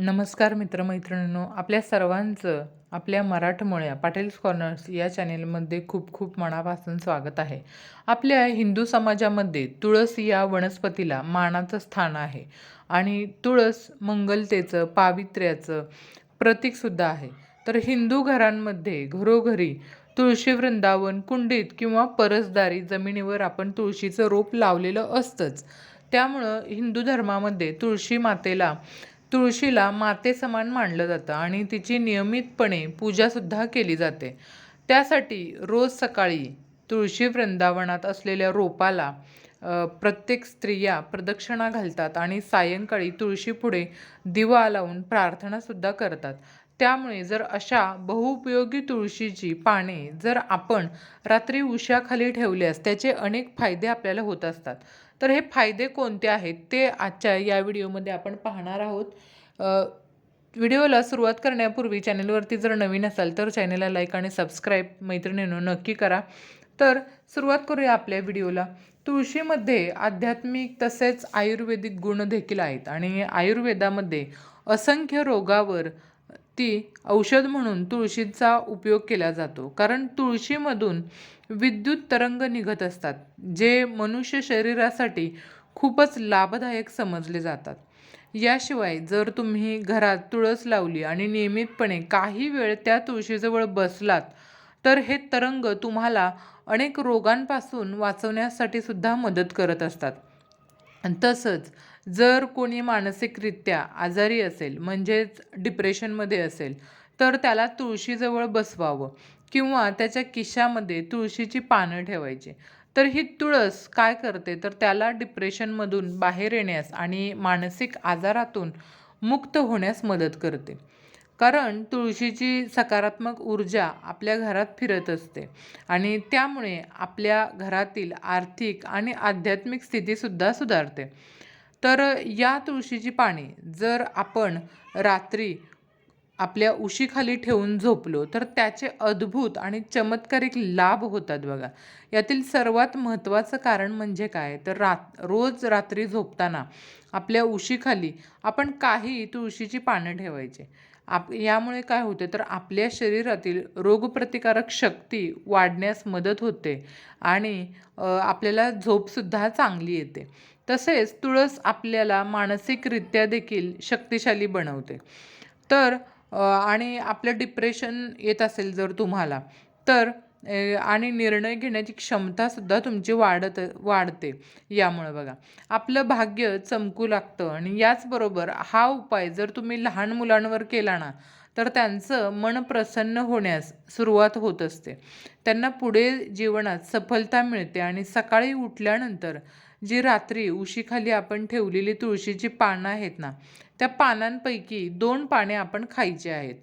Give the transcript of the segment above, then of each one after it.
नमस्कार मित्रमैत्रिणींनो आपल्या सर्वांचं आपल्या मराठमोळ्या पाटील्स कॉर्नर्स या चॅनेलमध्ये खूप खूप मनापासून स्वागत आहे. आपल्या हिंदू समाजामध्ये तुळस या वनस्पतीला मानाचं स्थान आहे आणि तुळस मंगलतेचं पावित्र्याचं प्रतीकसुद्धा आहे. तर हिंदू घरांमध्ये घरोघरी तुळशी वृंदावन कुंडीत किंवा परसदारी जमिनीवर आपण तुळशीचं रोप लावलेलं असतंच. त्यामुळं हिंदू धर्मामध्ये तुळशी मातेला तुळशीला मातेसमान मानलं जातं आणि तिची नियमितपणे पूजासुद्धा केली जाते. त्यासाठी रोज सकाळी तुळशी वृंदावनात असलेल्या रोपाला प्रत्येक स्त्रिया प्रदक्षिणा घालतात आणि सायंकाळी तुळशीपुढे दिवा लावून प्रार्थनासुद्धा करतात. त्यामुळे जर अशा बहुउपयोगी तुळशीची पाने जर आपण रात्री उशाखाली ठेवल्यास त्याचे अनेक फायदे आपल्याला होत असतात. तर हे फायदे कोणते आहेत ते आजच्या या व्हिडिओमध्ये आपण पाहणार आहोत. व्हिडिओला सुरुवात करण्यापूर्वी चॅनलवरती जर नवीन असाल तर चॅनलला लाईक आणि सबस्क्राईब मैत्रिणींनो नक्की करा. तर सुरुवात करूया आपल्या व्हिडिओला. तुळशीमध्ये आध्यात्मिक तसेच आयुर्वेदिक गुण देखील आहेत आणि आयुर्वेदामध्ये असंख्य रोगावर ती औषध म्हणून तुळशीचा उपयोग केला जातो. कारण तुळशीमधून विद्युत तरंग निघत असतात जे मनुष्य शरीरासाठी खूपच लाभदायक समजले जातात. याशिवाय जर तुम्ही घरात तुळस लावली आणि नियमितपणे काही वेळ त्या तुळशीजवळ बसलात तर हे तरंग तुम्हाला अनेक रोगांपासून वाचवण्यासाठी सुद्धा मदत करत असतात. तसंच जर कोणी मानसिकरित्या आजारी असेल म्हणजेच डिप्रेशनमध्ये असेल तर त्याला तुळशीजवळ बसवावं किंवा त्याच्या किशामध्ये तुळशीची पानं ठेवायची. तर ही तुळस काय करते? तर त्याला डिप्रेशनमधून बाहेर येण्यास आणि मानसिक आजारातून मुक्त होण्यास मदत करते. कारण तुळशीची सकारात्मक ऊर्जा आपल्या घरात फिरत असते आणि त्यामुळे आपल्या घरातील आर्थिक आणि आध्यात्मिक स्थितीसुद्धा सुधारते. तर या तुळशीची पाने जर आपण रात्री आपल्या उशीखाली ठेवून झोपलो तर त्याचे अद्भुत आणि चमत्कारिक लाभ होतात बघा. यातील सर्वात महत्त्वाचं कारण म्हणजे काय? तर रात रोज रात्री झोपताना आपल्या उशीखाली आपण काही तुळशीची पानं ठेवायचे. आप यामुळे काय होते तर आपल्या शरीरातील रोगप्रतिकारक शक्ती वाढण्यास मदत होते आणि आपल्याला झोपसुद्धा चांगली येते. तसेच तुळस आपल्याला मानसिकरित्या देखील शक्तिशाली बनवते. तर आणि आपलं डिप्रेशन येत असेल जर तुम्हाला तर आणि निर्णय घेण्याची क्षमतासुद्धा तुमची वाढत वाढते. यामुळे बघा. आपलं भाग्य चमकू लागतं आणि याचबरोबर हा उपाय जर तुम्ही लहान मुलांवर केला ना तर त्यांचं मन प्रसन्न होण्यास सुरुवात होत असते. त्यांना पुढे जीवनात सफलता मिळते आणि सकाळी उठल्यानंतर जी रात्री उशीखाली आपण ठेवलेली तुळशीची पानं आहेत ना त्या पानांपैकी दोन पाने आपण खायची आहेत.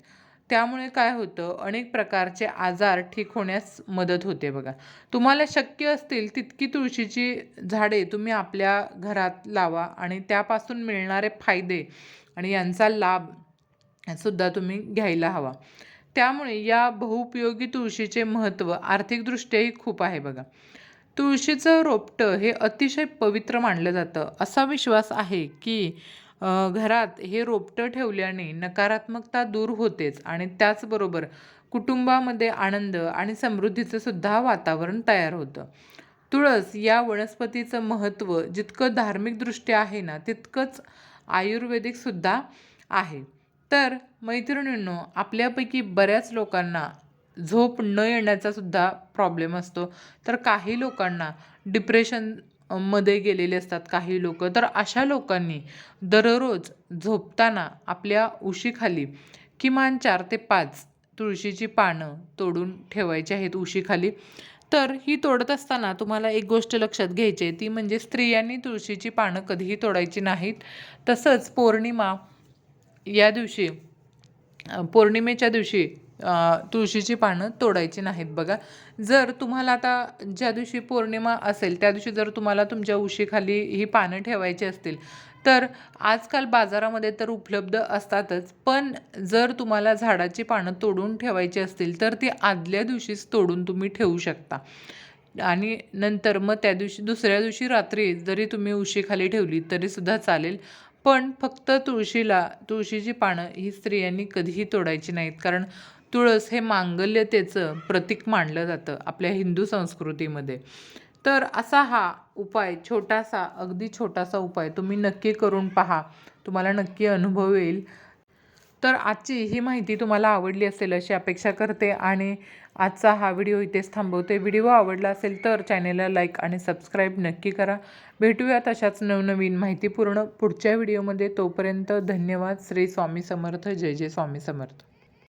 त्यामुळे काय होतं? अनेक प्रकारचे आजार ठीक होण्यास मदत होते बघा. तुम्हाला शक्य असतील तितकी तुळशीची झाडे तुम्ही आपल्या घरात लावा आणि त्यापासून मिळणारे फायदे आणि यांचा लाभ सुद्धा तुम्ही घ्यायला हवा. त्यामुळे या बहुउपयोगी तुळशीचे महत्त्व आर्थिकदृष्ट्याही खूप आहे बघा. तुळशीचं रोपटं हे अतिशय पवित्र मानलं जातं. असा विश्वास आहे की घरात हे रोपटं ठेवल्याने नकारात्मकता दूर होतेच आणि त्याचबरोबर कुटुंबामध्ये आनंद आणि समृद्धीचं सुद्धा वातावरण तयार होतं. तुळस या वनस्पतीचं महत्त्व जितकं धार्मिकदृष्ट्या आहे ना तितकंच आयुर्वेदिकसुद्धा आहे. तर मैत्रिणींनो आपल्यापैकी बऱ्याच लोकांना झोप न येण्याचा सुद्धा प्रॉब्लेम असतो. तर काही लोकांना डिप्रेशन मध्ये गेलेले असतात काही लोक. तर अशा लोकांनी दररोज झोपताना आपल्या उशीखाली किमान चार ते पाच तुळशीची पानं तोडून ठेवायची आहेत उशीखाली. तर ही तोडत असताना तुम्हाला एक गोष्ट लक्षात घ्यायची आहे ती म्हणजे स्त्रियांनी तुळशीची पानं कधीही तोडायची नाहीत. तसंच पौर्णिमा या दिवशी पौर्णिमेच्या दिवशी तुळशीची पानं तोडायची नाहीत बघा. जर तुम्हाला आता ज्या दिवशी पौर्णिमा असेल त्या दिवशी जर तुम्हाला तुमच्या उशीखाली ही पानं ठेवायची असतील तर आजकाल बाजारामध्ये तर उपलब्ध असतातच. पण जर तुम्हाला झाडाची पानं तोडून ठेवायची असतील तर ती आदल्या दिवशीच तोडून तुम्ही ठेवू शकता. आणि नंतर मग त्या दिवशी दुसऱ्या दिवशी रात्री जरी तुम्ही उशीखाली ठेवली तरीसुद्धा चालेल. पण फक्त तुळशीला तुळशीची पानं ही स्त्रियांनी कधीही तोडायची नाहीत. कारण तुळस हे मांगल्यतेचं प्रतीक मानलं जातं आपल्या हिंदू संस्कृतीमध्ये. तर असा हा उपाय छोटासा अगदी छोटासा उपाय तुम्ही नक्की करून पहा. तुम्हाला नक्की अनुभव येईल. तर आजची ही माहिती तुम्हाला आवडली असेल अशी अपेक्षा करते आणि आजचा हा व्हिडिओ इथेच थांबवते. व्हिडिओ आवडला असेल तर चॅनेलला लाईक आणि सबस्क्राईब नक्की करा. भेटूयात अशाच नवनवीन माहितीपूर्ण पुढच्या व्हिडिओमध्ये. तोपर्यंत धन्यवाद. श्री स्वामी समर्थ. जय जय स्वामी समर्थ.